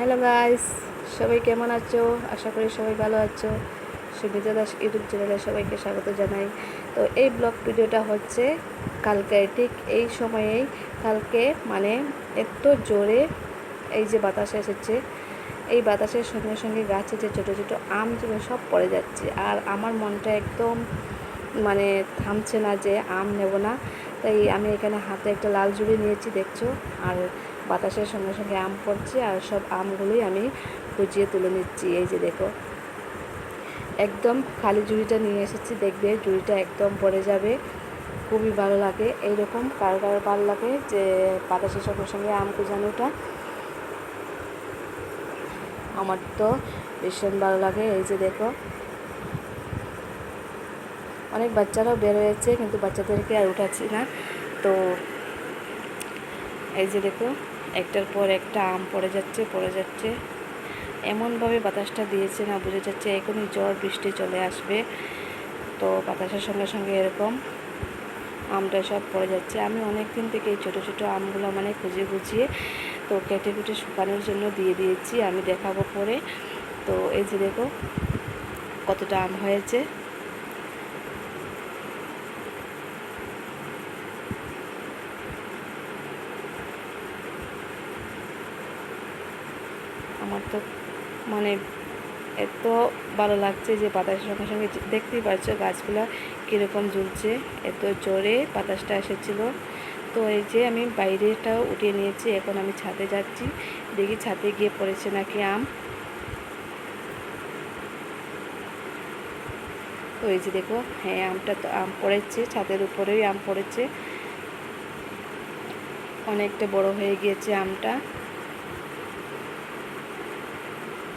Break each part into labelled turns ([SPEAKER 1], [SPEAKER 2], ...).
[SPEAKER 1] Hello guys, সবাই কেমন আছো? আশা করি সবাই ভালো আছো। সুবিধা দাস ইউটিউব চ্যানেলে সবাইকে স্বাগত জানাই। তো এই ব্লগ ভিডিওটা হচ্ছে কালকে ঠিক এই সময়েই কালকে মানে এত জোরে এই যে বাতাস এসেছে, এই বাতাসের সঙ্গে সঙ্গে গাছে যে ছোটো ছোটো আম ছিল সব পড়ে যাচ্ছে। আর আমার মনটা একদম মানে থামছে না যে আম নেব না। তাই আমি এখানে হাতে একটা লাল জুড়ি নিয়েছি, দেখছ? আর বাতাসের সঙ্গে সঙ্গে আম পড়ছে আর সব আমগুলোই আমি কুচিয়ে তুলে নিচ্ছি, এই যে দেখো। একদম খালি জুড়িটা নিয়ে এসেছি, দেখবে জুড়িটা একদম পড়ে যাবে। খুবই ভালো লাগে, এইরকম কারও কারও ভালো লাগে যে বাতাসের সঙ্গে সঙ্গে আম কুচানোটা। আমার তো ভীষণ ভালো লাগে, এই যে দেখো। অনেক বাচ্চারাও বের হয়েছে, কিন্তু বাচ্চাদেরকে আর উঠাচ্ছি না। তো এই যে দেখো একটার পর একটা আম পড়ে যাচ্ছে পড়ে যাচ্ছে। এমনভাবে বাতাসটা দিয়েছে না, বোঝা যাচ্ছে এখনই ঝড়, বৃষ্টি চলে আসবে। তো বাতাসের সঙ্গে সঙ্গে এরকম আমটা সব পড়ে যাচ্ছে। আমি অনেক দিন থেকে এই ছোটো ছোটো আমগুলো মানে খুঁজে খুঁজিয়ে তো কেটে কুটে শুকানোর জন্য দিয়ে দিয়েছি। আমি দেখাবো পরে। তো এই যে দেখো, কতটা আম হয়েছে। আমার তো মানে এত ভালো লাগছে যে বাতাসের সঙ্গে সঙ্গে দেখতেই পাচ্ছ গাছগুলো কীরকম ঝুলছে, এত জোরে বাতাসটা এসেছিল। তো এই যে আমি বাইরেটাও উঠিয়ে নিয়েছি, এখন আমি ছাদে যাচ্ছি। দেখি ছাদে গিয়ে পড়েছে নাকি আম। তো এই যে দেখো হ্যাঁ আমটা তো আম পড়েছে, ছাদের উপরেই আম পড়েছে। অনেকটা বড় হয়ে গিয়েছে আমটা।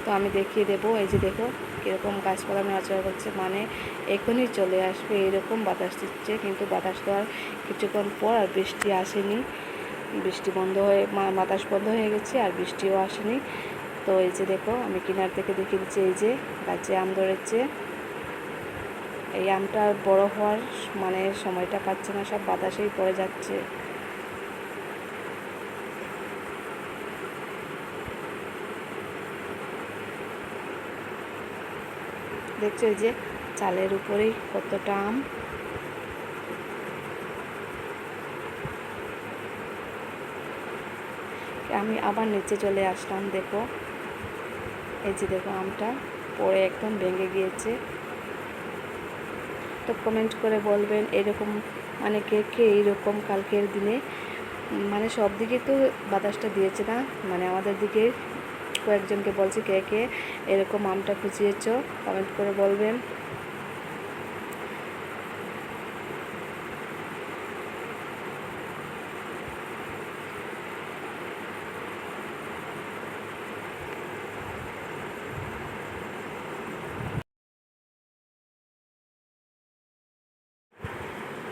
[SPEAKER 1] তো আমি দেখিয়ে দেবো, এই যে দেখো কীরকম গাছপালা নড়াচড়া করছে। মানে এখনই চলে আসবে এরকম বাতাস দিচ্ছে, কিন্তু বাতাস তো আর কিছুক্ষণ পর আর বৃষ্টি আসেনি। বৃষ্টি বন্ধ হয়ে বাতাস বন্ধ হয়ে গেছে আর বৃষ্টিও আসেনি। তো এই যে দেখো আমি কিনার থেকে দেখিয়ে দিচ্ছি, এই যে গাছে আম ধরেছে। এই আমটা বড় হওয়ার মানে সময়টা পাচ্ছে না, সব বাতাসেই পড়ে যাচ্ছে। দেখছ যে চালের উপরেই কতটা আম? আমি আবার নিচে চলে আসলাম, দেখো। এই যে দেখো আমটা পরে একদম ভেঙে গিয়েছে। তো কমেন্ট করে বলবেন এরকম মানে কে কে এইরকম কালকের দিনে মানে সব দিকে তো বাতাসটা দিয়েছে না মানে আমাদের দিকে কয়েকজনকে বলছি কে কে এরকম আমটা খুঁচিয়েছ কমেন্ট করে বলবেন।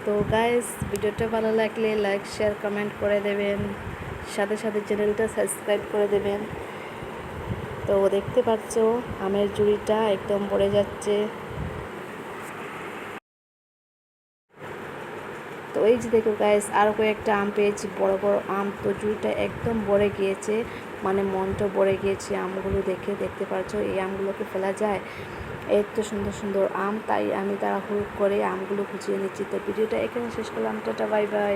[SPEAKER 1] তো গাইস ভিডিওটা ভালো লাগলে লাইক শেয়ার কমেন্ট করে দেবেন। সাথে সাথে চ্যানেলটা সাবস্ক্রাইব করে দেবেন। তো দেখতে পাচ্ছ, আমের জুড়িটা একদম পড়ে যাচ্ছে। তো এই যে দেখো গাইস আরও কয়েকটা আম পেয়েছি, বড় বড় আম। তো জুড়িটা একদম ভরে গিয়েছে মানে মনটা ভরে গিয়েছে আমগুলো দেখে। দেখতে পাচ্ছ, এই আমগুলোকে ফেলা যায়। এত সুন্দর সুন্দর আম, তাই আমি তারা তাড়াহুড়ো করে আমগুলো খুঁজিয়ে নিচ্ছি। তো ভিডিওটা এখানে শেষ করলাম, টাটা বাই বাই